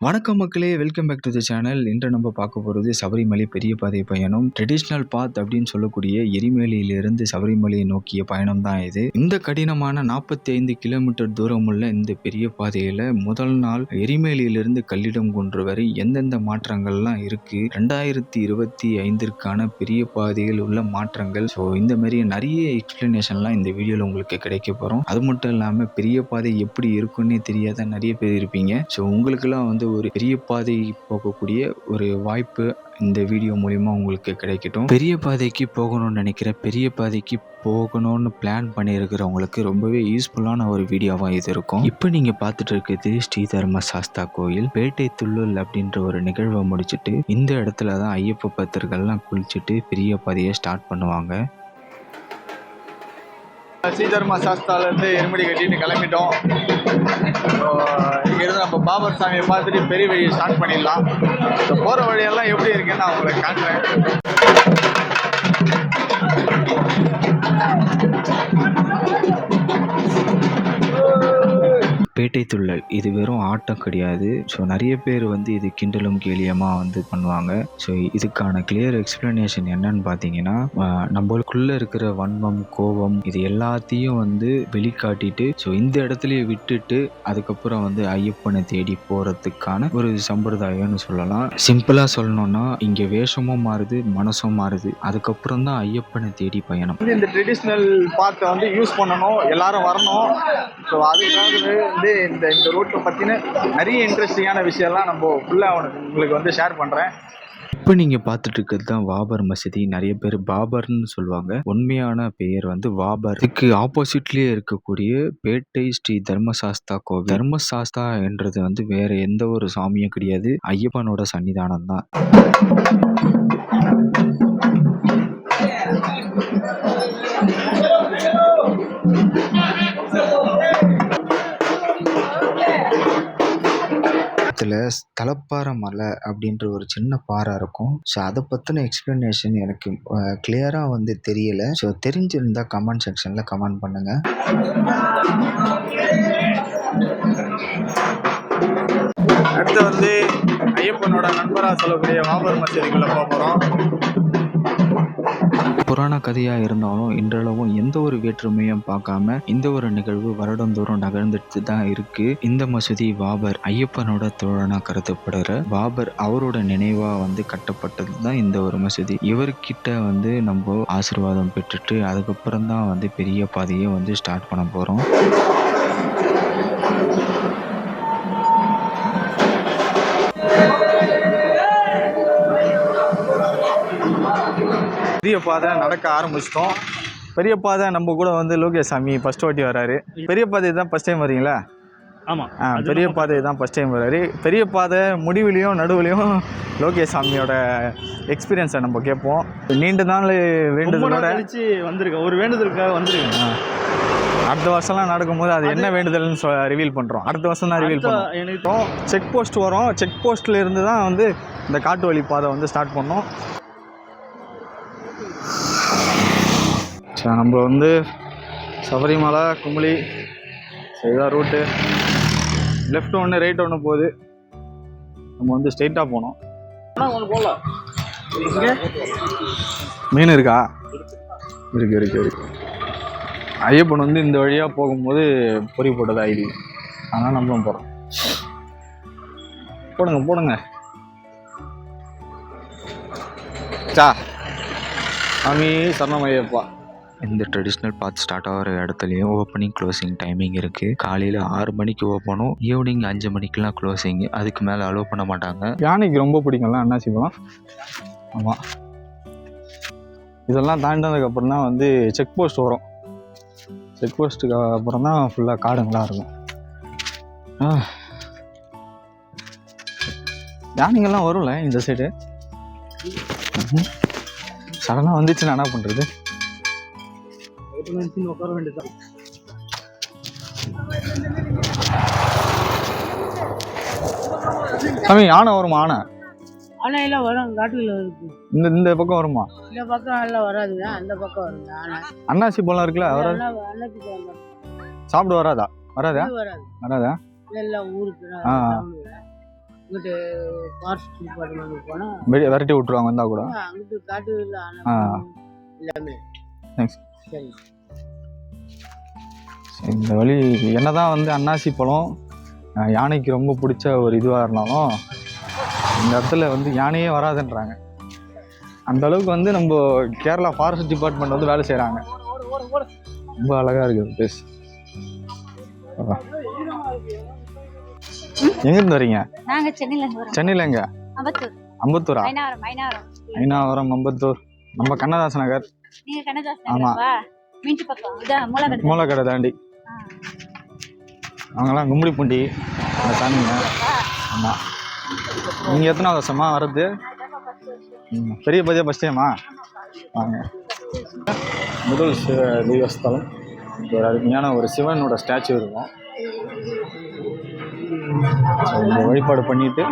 வணக்கம் மக்களே welcome back to the channel இன்று நம்ம பார்க்க போகிறது சபரிமலை பெரிய பாதை பயணம். ட்ரெடிஷ்னல் பாத் அப்படின்னு சொல்லக்கூடிய எரிமலையிலிருந்து சபரிமலையை நோக்கிய பயணம் தான் இது. இந்த கடினமான நாற்பத்தி ஐந்து கிலோமீட்டர் தூரம் உள்ள இந்த பெரிய பாதையில் முதல் நாள் எரிமலையிலிருந்து கல்லிடம் குன்று வரை எந்தெந்த மாற்றங்கள்லாம் இருக்கு? ரெண்டாயிரத்தி இருபத்தி ஐந்திற்கான பெரிய பாதையில் உள்ள மாற்றங்கள். ஸோ இந்த மாதிரி நிறைய எக்ஸ்பிளனேஷன்லாம் இந்த வீடியோவில் உங்களுக்கு கிடைக்க போகிறோம் அது மட்டும் இல்லாமல் பெரிய பாதை எப்படி இருக்குன்னே தெரியாத நிறைய பேர் இருப்பீங்க. ஸோ உங்களுக்கெல்லாம் வந்து ஒரு பெரிய பாதை போகக்கூடிய ஒரு வாய்ப்பு இந்த வீடியோ மூலிமா உங்களுக்கு கிடைக்கட்டும். பெரிய பாதைக்கு போகணும்னு நினைக்கிற பெரிய பாதைக்கு போகணும்னு பிளான் பண்ணியிருக்கிறவங்களுக்கு ரொம்பவே யூஸ்ஃபுல்லான ஒரு வீடியோவாக இது இருக்கும். இப்போ நீங்கள் பார்த்துட்டு இருக்கிறது ஸ்ரீ தர்ம சாஸ்தா கோயில் பேட்டை துள்ளல் அப்படின்ற ஒரு நிகழ்வை முடிச்சுட்டு இந்த இடத்துல தான் ஐயப்ப பக்தர்கள்லாம் குளிச்சுட்டு பெரிய பாதையை ஸ்டார்ட் பண்ணுவாங்க. ஸ்ரீதர்மா சாஸ்தாலேருந்து எருமடி கட்டிட்டு கிளம்பிட்டோம். இங்கேருந்து நம்ம பாபர் சாமியை பார்த்துட்டு பெரிய வழியை ஸ்டார்ட் பண்ணிடலாம். ஸோ போகிற வழியெல்லாம் எப்படி இருக்குன்னு நான் உங்களுக்கு காட்டுறேன். பேட்டை துள்ளல் இது வெறும் ஆட்டம் கிடையாது. ஸோ நிறைய பேர் வந்து இது கிண்டலும் கேலியமாக வந்து பண்ணுவாங்க. ஸோ இதுக்கான கிளியர் எக்ஸ்பிளனேஷன் என்னன்னு பார்த்தீங்கன்னா நம்மளுக்குள்ளே நம்மளுக்குள்ள இருக்கிற வன்மம் கோபம் இது எல்லாத்தையும் வந்து வெளிக்காட்டிட்டு ஸோ இந்த இடத்துலயே விட்டுட்டு அதுக்கப்புறம் வந்து ஐயப்பனை தேடி போகிறதுக்கான ஒரு சம்பிரதாயம்னு சொல்லலாம். சிம்பிளாக சொல்லணும்னா இங்கே வேஷமும் மாறுது மனசும் மாறுது. அதுக்கப்புறம் தான் ஐயப்பனை தேடி பயணம். இந்த ட்ரெடிஷ்னல் பாத்தை வந்து யூஸ் பண்ணணும். எல்லாரும் வரணும். ஸோ அதுக்காகவே வந்து இந்த இந்த ரூட்டை பற்றின நிறைய இன்ட்ரெஸ்டிங்கான விஷயம்லாம் நம்ம ஃபுல்லாக உங்களுக்கு வந்து ஷேர் பண்ணுறேன் இப்போ நீங்கள் பார்த்துட்டு இருக்கிறது தான் வாபர் மசதி. நிறைய பேர் பாபர்னு சொல்லுவாங்க. உண்மையான பெயர் வந்து வாபர். இதுக்கு ஆப்போசிட்லேயே இருக்கக்கூடிய பேட்டை ஸ்ரீ தர்மசாஸ்தா கோவில். தர்மசாஸ்தா என்றது வந்து வேற எந்த ஒரு சாமியும் கிடையாது. ஐயப்பனோட சன்னிதானம் தான் தலப்பாறை மலை அப்படின்ற ஒரு சின்ன பாறை இருக்கும். ஸோ அதை பற்றின எக்ஸ்ப்ளனேஷன் எனக்கு கிளியராக வந்து தெரியல. ஸோ தெரிஞ்சிருந்தா கமெண்ட் செக்ஷனில் கமெண்ட் பண்ணுங்கள் அடுத்து வந்து ஐயப்பனோட நண்பராக சொல்லக்கூடிய வாபர் மசூதிக்குள்ளே போக போகிறோம் புராண கதையாக இருந்தாலும் இன்றளவும் எந்த ஒரு வேற்றுமையும் பார்க்காம இந்த ஒரு நிகழ்வு வருடந்தோறும் நகர்ந்துட்டு தான் இருக்கு. இந்த மசூதி பாபர் ஐயப்பனோட தோழனா கருதப்படுற பாபர் அவரோட நினைவா வந்து கட்டப்பட்டது தான் இந்த ஒரு மசூதி. இவர்கிட்ட வந்து நம்ம ஆசீர்வாதம் பெற்றுட்டு அதுக்கப்புறம் தான் வந்து பெரிய பாதையை வந்து ஸ்டார்ட் பண்ண போறோம். பெரிய பாதை நடக்க ஆரம்பிச்சிட்டோம். பெரிய பாதை நம்ம கூட வந்து லோகேஷ் சாமி ஃபர்ஸ்ட் வாட்டி வராரு. பெரிய பாதை தான் ஃபர்ஸ்ட் டைம் வரீங்களா? ஆமாம் ஆ பெரிய பாதை தான் ஃபர்ஸ்ட் டைம் வராரு. பெரிய பாதை முடிவுலையும் நடுவுலையும் லோகேஷ் சாமியோட எக்ஸ்பீரியன்ஸை நம்ம கேட்போம். நீண்ட நாள் வேண்டுதலோட கழிச்சு வந்திருக்கேன் ஒரு வேண்டுதலுக்காக வந்திருக்கேன் அடுத்த வருஷம்லாம் நடக்கும்போது அது என்ன வேண்டுதல்னு சொ ரிவீல் பண்ணுறோம் அடுத்த வருஷம் தான் ரிவீல் பண்ணுறோம் செக் போஸ்ட் வரும். செக் போஸ்ட்ல இருந்து தான் வந்து இந்த காட்டு வழி பாதை வந்து ஸ்டார்ட் பண்ணோம். சரி நம்ம வந்து சபரிமலை கும்பலி சரி, இதான் ரூட்டு லெஃப்ட் ஒன்று ரைட் ஒன்று போகுது. நம்ம வந்து ஸ்ட்ரெயிட்டாக போனோம். மீன் இருக்கா? இருக்கு இருக்கு இருக்கு. ஐயப்பன் வந்து இந்த வழியாக போகும்போது பொறி போட்டது ஐடி. அதனால் நம்மளும் போகிறோம் போடுங்க போடுங்க. சா. சாமி சரணமையப்பா இந்த ட்ரெடிஷ்னல் பாத் ஸ்டார்ட் ஆகிற இடத்துலையும் ஓப்பனிங் க்ளோசிங் டைமிங் இருக்குது காலையில் ஆறு மணிக்கு ஓப்பனும் ஈவினிங் அஞ்சு மணிக்கெலாம் க்ளோசிங் அதுக்கு மேலே அலோவ் பண்ண மாட்டாங்க. யானைக்கு ரொம்ப பிடிக்கும்ல அண்ணாச்சி பழம் ஆமாம் இதெல்லாம் தாண்டினதுக்கப்புறம் தான் வந்து செக் போஸ்ட் வரும். செக் போஸ்ட்டுக்கு அப்புறம் தான் ஃபுல்லாக காடுங்களாக இருக்கும். ஆ. யானைங்கெல்லாம் வரும்ல இந்த சைடு சடனாக வந்துச்சுன்னா என்ன பண்ணுறது உட்கார வேண்டியதான் சாமி யானை வருமா யானை ஆனா எல்லாம் வரும் காட்டுல இருக்கு. இந்த இந்த பக்கம் வருமா? இந்த பக்கம் எல்லாம் வராதுங்க அந்த பக்கம் வருங்க ஆனா. அன்னாசி பழம் இருக்குல்ல வர எல்லாம் அன்னைக்கு கிழமை சாப்பிட வராதா? வராதா? வராது. வராதா? எல்லாம் ஊருக்கு. இங்கிட்டு ஃபாரஸ்ட் டிபார்ட்மெண்ட் வெ- விரட்டி விட்ருவாங்க வந்தால் கூட. அங்கிட்டு காட்டுல ஆ. எல்லாமே. Thanks. சரி. இந்த வழி என்னதான் வந்து அன்னாசி பழம் யானைக்கு ரொம்ப பிடிச்ச ஒரு இதுவாக இருந்தாலும் இந்த இடத்துல வந்து யானையே வராதுன்றாங்க. அந்த அளவுக்கு வந்து நம்ம கேரளா ஃபாரஸ்ட் டிபார்ட்மெண்ட் வந்து வேலை செய்கிறாங்க ரொம்ப அழகாக இருக்குது பிளேஸ் எங்கேருந்து வரீங்க? நாங்க சென்னையில இருந்து வரோம். சென்னையில் எங்க? அம்பத்தூர். ஐநாவரம் அம்பத்தூர். நம்ம கண்ணதாச நகர். நீங்க கண்ணதாஸ் ஆமா. நகரப்பா மின்ட்டு பக்கம். இதான் மூலகடை மூலக்கடை தாண்டி. அவங்கெல்லாம் கும்படி பூண்டி அந்த சாமிங்க. ஆமாம் நீங்கள் எத்தனை வருஷமா வர்றது? பெரிய பதியா பஸ் டைமா வாங்க. முதல் சிவ தெய்வஸ்தலம். ஒரு அருமையான ஒரு சிவனோட ஸ்டாச்சு இருக்கும். So, இந்த வழிபாடு பண்ணிட்டு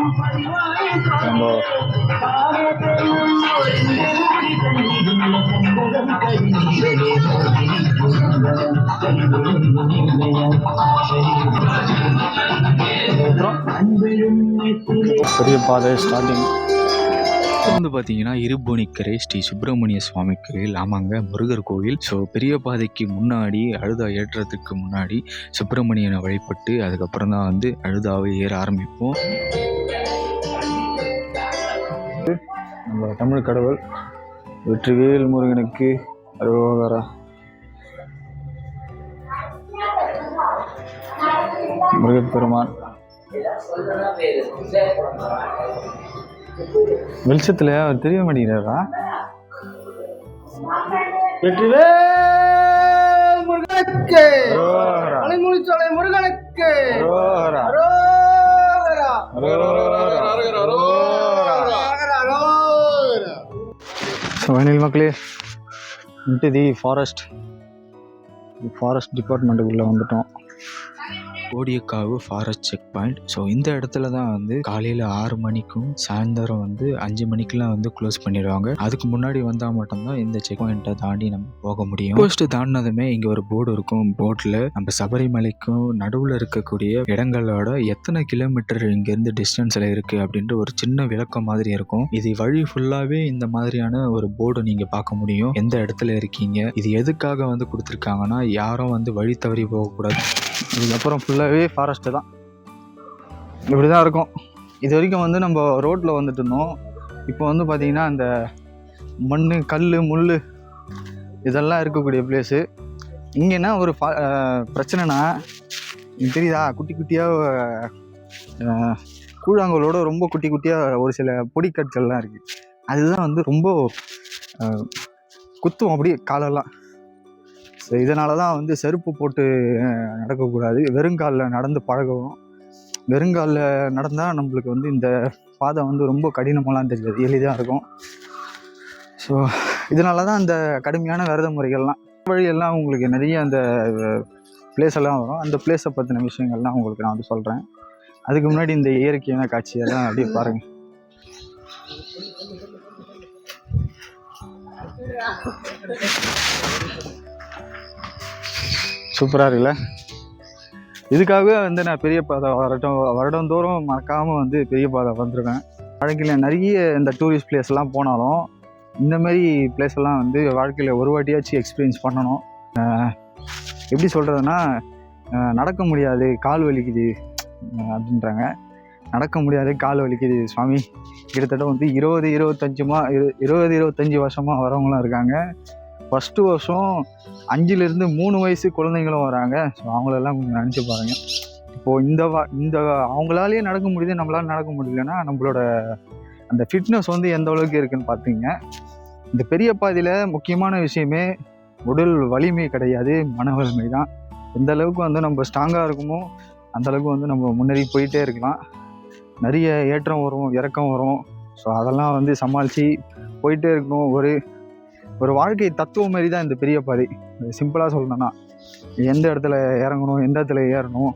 நம்ம பெரிய பாதை ஸ்டார்டிங் வந்து பார்த்தீங்கன்னா இருபுவனிக்கரை ஸ்ரீ சுப்பிரமணிய சுவாமி கோயில். ஆமாங்க முருகர் கோவில் ஸோ பெரிய பாதைக்கு முன்னாடி அழுதா ஏற்றத்துக்கு முன்னாடி சுப்பிரமணியனை வழிபட்டு அதுக்கப்புறம் தான் வந்து அழுதாவை ஏற ஆரம்பிப்போம். நம்ம தமிழ் கடவுள். வெற்றிவேல் முருகனுக்கு அரோகரா முருகப்பெருமான். வெளிச்சத்துல அவர் தெரிய மாட்டேங்கிறாரா? வெற்றிவேல் முருகனுக்கு. அரோகரா அலைமொழிச்சோலை முருகனுக்கு. அரோகரா. அரோகரா அரோகரா, ஸோ வயலில் மக்களே இன்ட்டு தி ஃபாரஸ்ட் ஃபாரஸ்ட் டிபார்ட்மெண்ட்டுக்குள்ளே வந்துட்டோம். Kodiyakkavu forest check point so இந்த இடத்துல தான் வந்து காலையில் ஆறு மணிக்கும் சாயந்தரம் வந்து அஞ்சு மணிக்கெலாம் வந்து க்ளோஸ் பண்ணிடுவாங்க. அதுக்கு முன்னாடி வந்தால் மட்டும்தான் இந்த செக் பாயிண்ட்டை தாண்டி நம்ம போக முடியும். போஸ்ட் தாண்டினதுமே இங்கே ஒரு போர்டு இருக்கும். போர்டில் நம்ம சபரிமலைக்கும் நடுவில் இருக்கக்கூடிய இடங்களோட எத்தனை கிலோமீட்டர் இங்கேருந்து டிஸ்டன்ஸில் இருக்குது அப்படின்ற ஒரு சின்ன விளக்கம் மாதிரி இருக்கும். இது வழி ஃபுல்லாகவே இந்த மாதிரியான ஒரு போர்டு நீங்கள் பார்க்க முடியும். எந்த இடத்துல இருக்கீங்க? இது எதுக்காக வந்து கொடுத்துருக்காங்கன்னா யாரும் வந்து வழி தவறி போகக்கூடாது. இதுக்கப்புறம் ஃபுல்லாகவே ஃபாரஸ்ட்டு தான். இப்படி தான் இருக்கும். இது வரைக்கும் வந்து நம்ம ரோட்டில் வந்துட்டு இருந்தோம். இப்போ வந்து பார்த்திங்கன்னா அந்த மண் கல் முள் இதெல்லாம் இருக்கக்கூடிய பிளேஸு இங்கே என்ன ஒரு ஃபா பிரச்சனைனா தெரியுதா? குட்டி குட்டியாக கூழாங்கலோட ரொம்ப குட்டி குட்டியாக ஒரு சில பொடிக்கற்கள்லாம் இருக்குது அதுதான் வந்து ரொம்ப குத்துவோம் குத்தும் அப்படியே காலெல்லாம். இதனால தான் வந்து செருப்பு போட்டு நடக்கக்கூடாது. வெறுங்காலில் நடந்து பழகவும். வெறுங்காலில் நடந்தால் நம்மளுக்கு வந்து இந்த பாதை வந்து ரொம்ப கடினமெல்லாம் தெரியாது. எளிதாக இருக்கும். ஸோ இதனால தான் அந்த கடுமையான விரத முறைகள்லாம். வழியெல்லாம் உங்களுக்கு நிறைய அந்த பிளேஸ் எல்லாம் வரும். அந்த பிளேஸை பற்றின விஷயங்கள்லாம் உங்களுக்கு நான் வந்து சொல்கிறேன் அதுக்கு முன்னாடி இந்த இயற்கையான காட்சியெல்லாம் அப்படியே பாருங்கள் சூப்பராக இருக்குல்ல? இதுக்காகவே வந்து நான் பெரிய பாதை வரட்டும் வருடந்தோறும் மறக்காமல் வந்து பெரிய பாதை வந்திருக்கேன். வாழ்க்கையில் நிறைய இந்த டூரிஸ்ட் பிளேஸ்லாம் போனாலும் இந்தமாரி பிளேஸ் எல்லாம் வந்து வாழ்க்கையில் ஒரு வாட்டியாச்சும் எக்ஸ்பீரியன்ஸ் பண்ணணும். எப்படி சொல்கிறதுனா நடக்க முடியாது கால் வலிக்குது அப்படின்றாங்க. நடக்க முடியாது கால் வலிக்குது சுவாமி. கிட்டத்தட்ட வந்து இருபது இருபத்தஞ்சுமா இரு இருபது இருபத்தஞ்சி வருஷமாக வரவங்களாம் இருக்காங்க. ஃபஸ்ட்டு வருஷம் அஞ்சுலேருந்து மூணு வயசு குழந்தைங்களும் வராங்க. ஸோ அவங்களெல்லாம் கொஞ்சம் நினச்சி பாருங்க. இப்போது இந்த வா இந்த அவங்களாலேயே நடக்க முடியுது நம்மளால நடக்க முடியலன்னா நம்மளோட அந்த ஃபிட்னஸ் வந்து எந்த அளவுக்கு இருக்குன்னு பார்த்தீங்க இந்த பெரிய பாதையில் முக்கியமான விஷயமே உடல் வலிமை கிடையாது மன வலிமை தான். எந்த அளவுக்கு வந்து நம்ம ஸ்ட்ராங்காக இருக்குமோ அந்த அளவுக்கு வந்து நம்ம முன்னேறி போயிட்டே இருக்கலாம். நிறைய ஏற்றம் வரும் இறக்கம் வரும். ஸோ அதெல்லாம் வந்து சமாளித்து போயிட்டே இருக்கணும். ஒரு ஒரு வாழ்க்கை தத்துவம் மாரி தான் இந்த பெரிய பாதை சிம்பிளாக சொல்லணும்னா எந்த இடத்துல இறங்கணும் எந்த இடத்துல ஏறணும்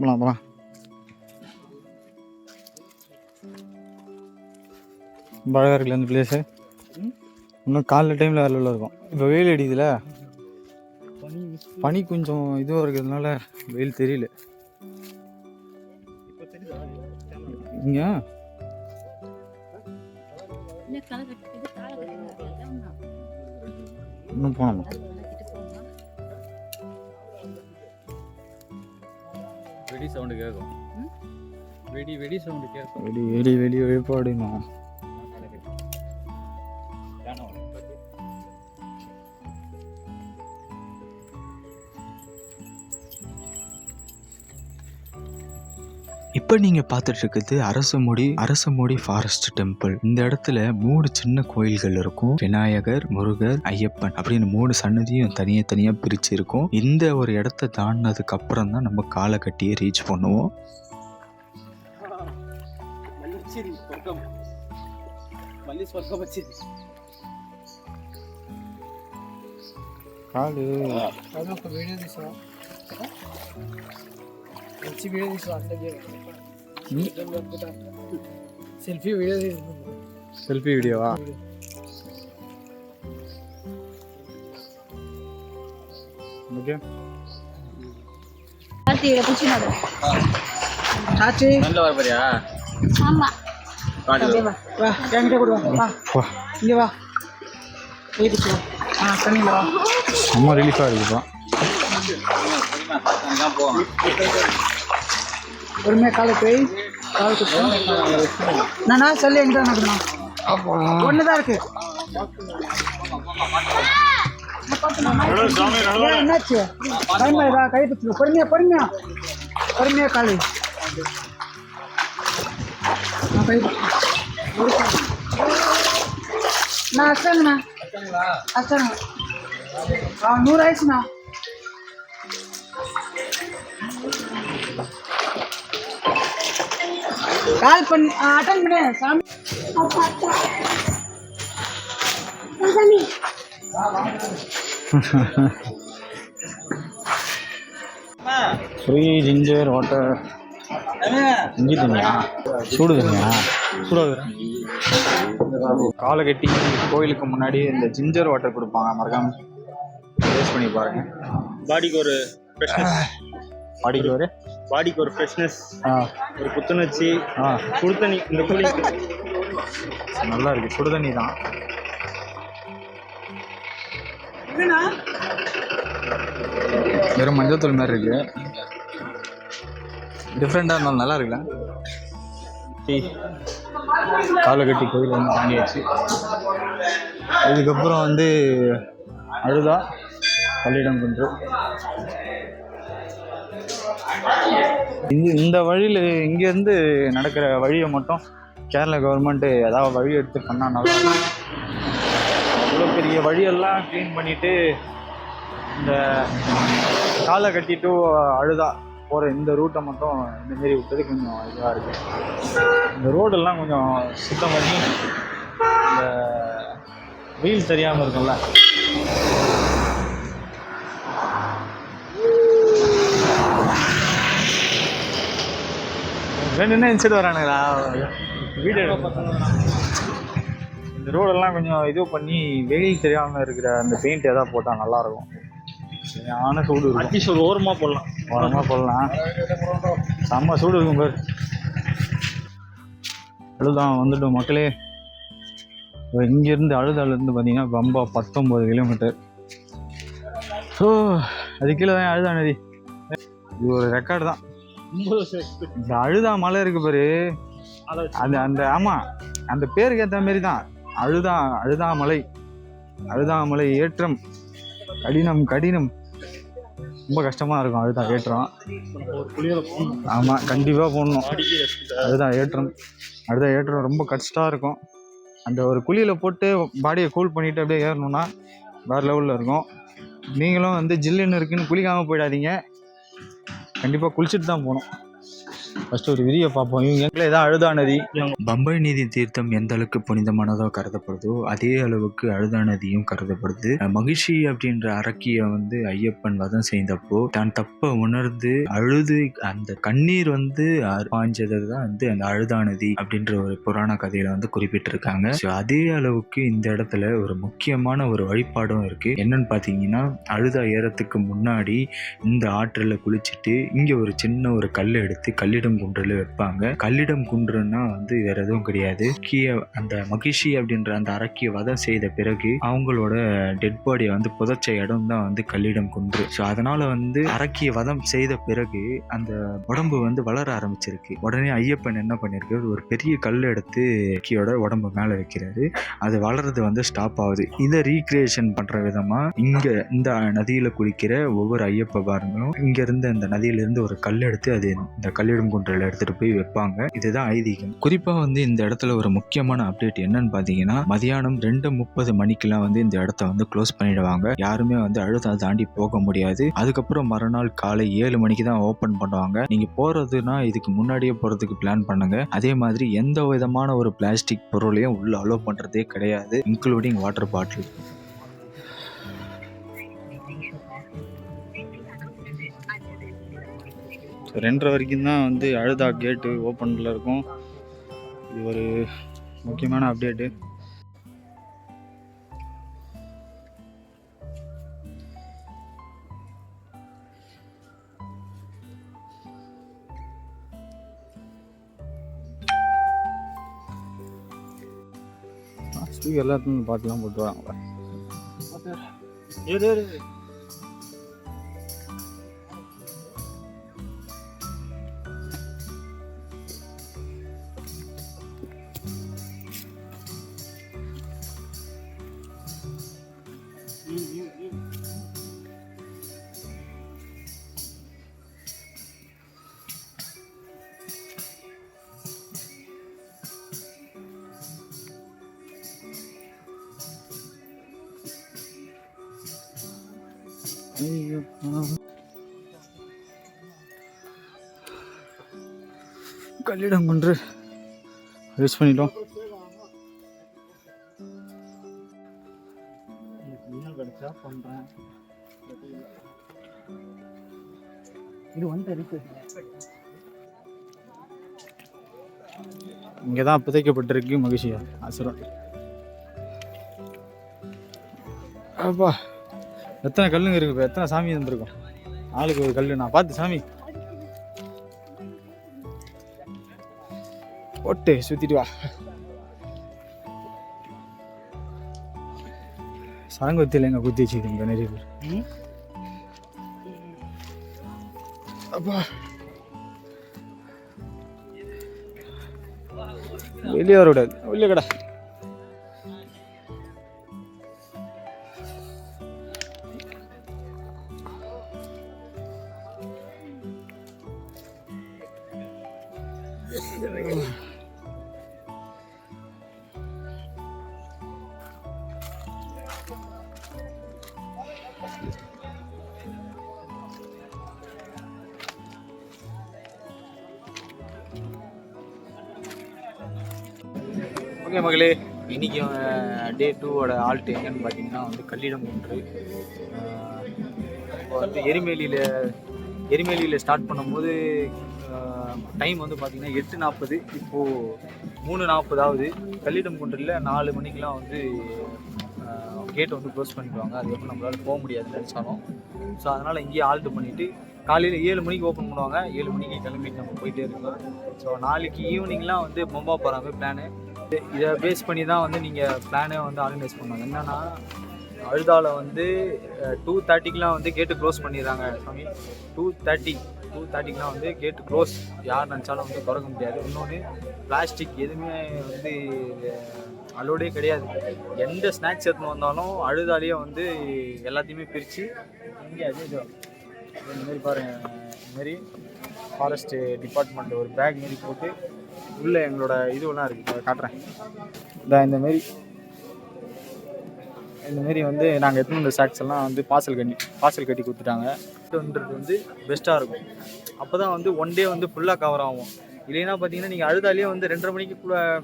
போகலாம் போகலாம் ரொம்ப அழகாக இருக்குல்ல அந்த பிளேஸு இன்னும் காலைல டைமில் வேறு உள்ள இருக்கும் இப்போ வெயில் அடிக்குதுல? பனி கொஞ்சம் இதுவாக இருக்கிறதுனால வெயில் தெரியல. இங்கே? இன்னும் போனோமா வெடி சவுண்டு கேட்கும் வெடி வெடி சவுண்டு கேட்கும் வெடி வெடி வெடி வெளிப்பாடுமா இப்போ நீங்கள் பார்த்துட்டு இருக்குது அரசமொழி அரசமொழி ஃபாரஸ்ட் டெம்பிள் இந்த இடத்துல மூணு சின்ன கோயில்கள் இருக்கும். விநாயகர் முருகர் ஐயப்பன் அப்படின்னு மூணு சன்னதியும் தனியாக தனியாக பிரிச்சு இருக்கும். இந்த ஒரு இடத்த தாண்டினதுக்கு அப்புறம் தான் நம்ம காலை கட்டியே ரீச் பண்ணுவோம். காலு. మంచి వీడియో తీసా అంటే సెల్ఫీ వీడియో తీసుకుంటా செல்ஃபி வீடியோவா ஓகே கார்த்திகை பிடிச்சினாரு చాచి நல்ல வரப்பறியா ஆமா அப்படியே வா வா என்கிட்ட கூட வா வா வா இங்கே வா வீட்டுக்கு வா ஆ தண்ணியில் வா ரொம்ப ரிலீஃபாக இருக்குப்பா பொறுமையாக காலை போய் கால் குத்தோம் நானா சொல்லி எங்கே நடக்கணும்? ஒன்று தான் இருக்கு என்னாச்சு? பயமா இதா கை பிடிச்சிரு பொறுமையா பொறுமையா. பொறுமையா காலு. நான் கை பிடிச்சிரு. நான் அஷ்டங்கண்ணா அஷ்டங்க நூறு ஆயிடுச்சுண்ணா. கால் பண்ணி அட்டன் பண்ணு சாமி. ஃப்ரீ ஜிஞ்சர் வாட்டர் இஞ்சி தண்ணியா? சூடு தண்ணியா? சூடாக காலை கட்டி கோயிலுக்கு முன்னாடி இந்த ஜிஞ்சர் வாட்டர் கொடுப்பாங்க மறக்காம டேஸ்ட் பண்ணி பாருங்க. பாடிக்கு ஒரு பாடிக்கு ஒரு பாடிக்கு ஒரு ஃப்ரெஷ்னஸ் ஆ. ஒரு புத்துணர்ச்சி ஆ. சுடுதண்ணி இந்த கூலிங் நல்லா இருக்கு சுடு தண்ணி தான் வெறும் மஞ்சள் தூள் மாதிரி இருக்கு. டிஃப்ரெண்டாக இருந்தாலும் நல்லா இருக்குல்ல? டீ. காலை கட்டி கோயில் வந்து வாங்கியாச்சு. இதுக்கப்புறம் வந்து அழுதா பள்ளியிடம் குன்று இது இந்த வழியில் இங்கேருந்து நடக்கிற வழியை மட்டும் கேரளா கவர்மெண்ட்டு ஏதாவது வழி எடுத்து பண்ணால் நல்லா பெரிய வழியெல்லாம் க்ளீன் பண்ணிட்டு இந்த காலை கட்டிட்டு அழுதா போகிற இந்த ரூட்டை மட்டும் இந்த மாரி விட்டது கொஞ்சம் இதாக இருக்குது இந்த ரோடெல்லாம் கொஞ்சம் சுத்தம் பண்ணி இந்த வீல் தெரியாமல் இருக்கும்ல. வேணும்னா இந்த சைடு வரானுங்களா வீடியோ இந்த ரோடெல்லாம் கொஞ்சம் இது பண்ணி வெயில் தெரியாமல் இருக்கிற அந்த பெயிண்ட் எதாவது போட்டால் நல்லாயிருக்கும். சரியான சூடு இருக்கும். அட்லீஸ்ட் ஒரு ஓரமாக போடலாம். உரமாக போடலாம். செம்ம சூடு இருக்கும் பாரு. அழுதான் வந்துட்டோம் மக்களே. இப்போ இங்கேருந்து அழுதாலேருந்து பார்த்தீங்கன்னா பம்பா பத்தொம்பது கிலோமீட்டர் ஸோ அது கீழே தான் அழுதா நதி இது ஒரு ரெக்கார்டு தான். இந்த அழுதா மலை இருக்கு பாரு. அந்த அந்த ஆமாம் அந்த பேருக்கு ஏற்ற மாரி தான். அழுதா அழுதா மலை அழுதா மலை ஏற்றம். கடினம் கடினம். ரொம்ப கஷ்டமாக இருக்கும் அழுதா ஏற்றம். ஆமாம் கண்டிப்பாக போடணும். அதுதான் ஏற்றம். அதுதான் ஏற்றம் ரொம்ப கஷ்டமாக இருக்கும். அந்த ஒரு குழியில் போட்டு பாடியை கூல் பண்ணிட்டு அப்படியே ஏறணும்னா வேறு லெவலில் இருக்கும். நீங்களும் வந்து ஜில்லுன்னு இருக்குன்னு குளிக்காமல் போயிடாதீங்க. கண்டிப்பாக குளிச்சுட்டு தான் போகணும் ஃபர்ஸ்ட் ஒரு விதியை பார்ப்போம். இவங்க எங்களை இதான் அழுதா நதி பம்பை நீதி தீர்த்தம் எந்த அளவுக்கு புனிதமானதோ கருதப்படுதோ அதே அளவுக்கு அழுதா நதியும் கருதப்படுது. மகிழ்ச்சி அப்படின்ற அரக்கிய வந்து ஐயப்பன் வதம் செய்தப்போ தான் தப்ப உணர்ந்து அழுது அந்த கண்ணீர் வந்து பாய்ஞ்சது தான் வந்து அந்த அழுதா நதி அப்படின்ற ஒரு புராண கதையில வந்து குறிப்பிட்டிருக்காங்க. ஸோ அதே அளவுக்கு இந்த இடத்துல ஒரு முக்கியமான ஒரு வழிபாடும் இருக்கு. என்னன்னு பார்த்தீங்கன்னா அழுதா ஏறத்துக்கு முன்னாடி இந்த ஆற்றில் குளிச்சுட்டு இங்க ஒரு சின்ன ஒரு கல் எடுத்து கல்லிடம் குன்றில் வைப்பாங்க. கல்லிடம் குன்றுன்னா வந்து வேற எதுவும் கிடையாது. கீழே அந்த மகிஷி அப்படின்ற அந்த அரக்கிய வதம் செய்த பிறகு அவங்களோட டெட் பாடியை வந்து புதைச்ச இடம் தான் வந்து கல்லிடம் குன்று. ஸோ அதனால வந்து அரக்கிய வதம் செய்த பிறகு அந்த உடம்பு வந்து வளர ஆரம்பிச்சிருக்கு. உடனே ஐயப்பன் என்ன பண்ணிருக்காரு? ஒரு பெரிய கல் எடுத்து அரக்கியோட உடம்பு மேலே வைக்கிறாரு. அது வளர்றது வந்து ஸ்டாப் ஆகுது. இதை ரீக்ரியேஷன் பண்ற விதமா இங்க இந்த நதியில குளிக்கிற ஒவ்வொரு ஐயப்ப பாருங்களும் இங்க இருந்து அந்த நதியில இருந்து ஒரு கல் எடுத்து அது இந்த கல்லிடம் குன்றில் எடுத்துட்டு போய் வைப்பாங்க. இதுதான் ஐதீகம். குறிப்பா வந்து இந்த இடத்துல ஒரு முக்கியமான அப்டேட் என்னன்னு பாத்தீங்கன்னா மதியானம் ரெண்டு முப்பது மணிக்கெல்லாம் வந்து இந்த இடத்த வந்து க்ளோஸ் பண்ணிடுவாங்க. யாருமே வந்து அழுத்தம் தாண்டி போக முடியாது. அதுக்கப்புறம் மறுநாள் காலை ஏழு மணிக்கு தான் ஓபன் பண்ணுவாங்க. நீங்க போறதுன்னா இதுக்கு முன்னாடியே போறதுக்கு பிளான் பண்ணுங்க. அதே மாதிரி எந்த விதமான ஒரு பிளாஸ்டிக் பொருளையும் உள்ள அலோவ் பண்றதே கிடையாது இன்க்ளூடிங் வாட்டர் பாட்டில் ரெண்டரை வரைக்கும் தான் வந்து அழுதா கேட்டு ஓப்பனில் இருக்கும். இது ஒரு முக்கியமான அப்டேட்டு எல்லாத்துக்கும் பாட்டுலாம் போட்டு வராங்களா கல்லிடம் கொன்று யூஸ் பண்ணிட்டோம். இது வந்து இருக்கு. இங்கே தான் புதைக்கப்பட்டிருக்கு மகிழ்ச்சியா அசுரம் அப்பா. எத்தனை கல்லுங்க இருக்கு இப்போ? எத்தனை சாமி இருந்திருக்கும் ஆளுக்கு ஒரு கல்லு. நான் பார்த்து சாமி. போட்டு சுத்திட்டு வா. சரங்கத்தில் எங்க குத்தி வச்சுக்கிங்க நிறைய பேர் அப்பா. வெளியே வரக்கூடாது வெளியே கடை. டூவோட ஆல்ட் எங்கன்னு பார்த்தீங்கன்னா வந்து கல்லிடம் ஒன்று. இப்போ வந்து எரிமேலியில் எரிமேலியில் ஸ்டார்ட் பண்ணும்போது டைம் வந்து பார்த்தீங்கன்னா எட்டு நாற்பது இப்போது மூணு நாற்பதாவது. கல்லிடம் குன்றில் நாலு மணிக்கெலாம் வந்து கேட்டை வந்து க்ளோஸ் பண்ணிடுவாங்க. அதுக்கப்புறம் நம்மளால் போக முடியாது நினச்சாலும். ஸோ அதனால் இங்கேயே ஆல்ட் பண்ணிவிட்டு காலையில் ஏழு மணிக்கு ஓப்பன் பண்ணுவாங்க. ஏழு மணிக்கு கிளம்பிட்டு நம்ம போயிட்டே இருக்கோம் ஸோ நாளைக்கு ஈவினிங்லாம் வந்து பொம்பா போகிறாங்க பிளானு இதை பேஸ் பண்ணி தான் வந்து நீங்கள் பிளானே வந்து ஆர்கனைஸ் பண்ணுவாங்க என்னென்னா அழுதாவில் வந்து டூ தேர்ட்டிக்கெலாம் வந்து கேட்டு க்ளோஸ் பண்ணிடுறாங்க சாமி. டூ தேர்ட்டி டூ தேர்ட்டிக்கெலாம் வந்து கேட்டு க்ளோஸ் யார் நினச்சாலும் வந்து திறக்க முடியாது. இன்னொன்று பிளாஸ்டிக் எதுவுமே வந்து அலோடே கிடையாது. எந்த ஸ்நாக்ஸ் எடுத்துன்னு வந்தாலும் அழுதாலேயே வந்து எல்லாத்தையுமே பிரித்து இங்கே அதே இந்த மாதிரி பாருங்கள் இந்த ஃபாரஸ்ட்டு டிபார்ட்மெண்ட் ஒரு பேக் மாரி போட்டு உள்ளே எங்களோட இதுவெல்லாம் இருக்குது அதை காட்டுறேன். இந்த இந்தமாரி மாரி. இந்த மாரி வந்து நாங்கள் எடுத்துன்னு வந்த சாக்ஸ் எல்லாம் வந்து பார்சல் கட்டி பார்சல் கட்டி கொடுத்துட்டாங்க. இதுன்றது வந்து பெஸ்ட்டாக இருக்கும். அப்போ தான் வந்து ஒன் டே வந்து ஃபுல்லாக கவர் ஆகும். இல்லைன்னா பார்த்தீங்கன்னா நீங்கள் அழுதாலே வந்து ரெண்டரை மணிக்கு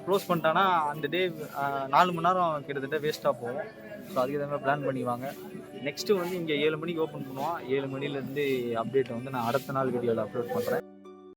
க்ளோஸ் பண்ணிட்டானா அந்த டே நாலு மணி நேரம் கிட்டத்தட்ட வேஸ்ட்டாக போகும். ஸோ அதுக்கு தகுந்த பிளான் பண்ணிவாங்க நெக்ஸ்ட்டு வந்து இங்கே ஏழு மணிக்கு ஓப்பன் பண்ணுவோம். ஏழு மணிலேருந்து அப்டேட் வந்து நான் அடுத்த நாள் வீடியோவில் அப்லோட் பண்ணுறேன்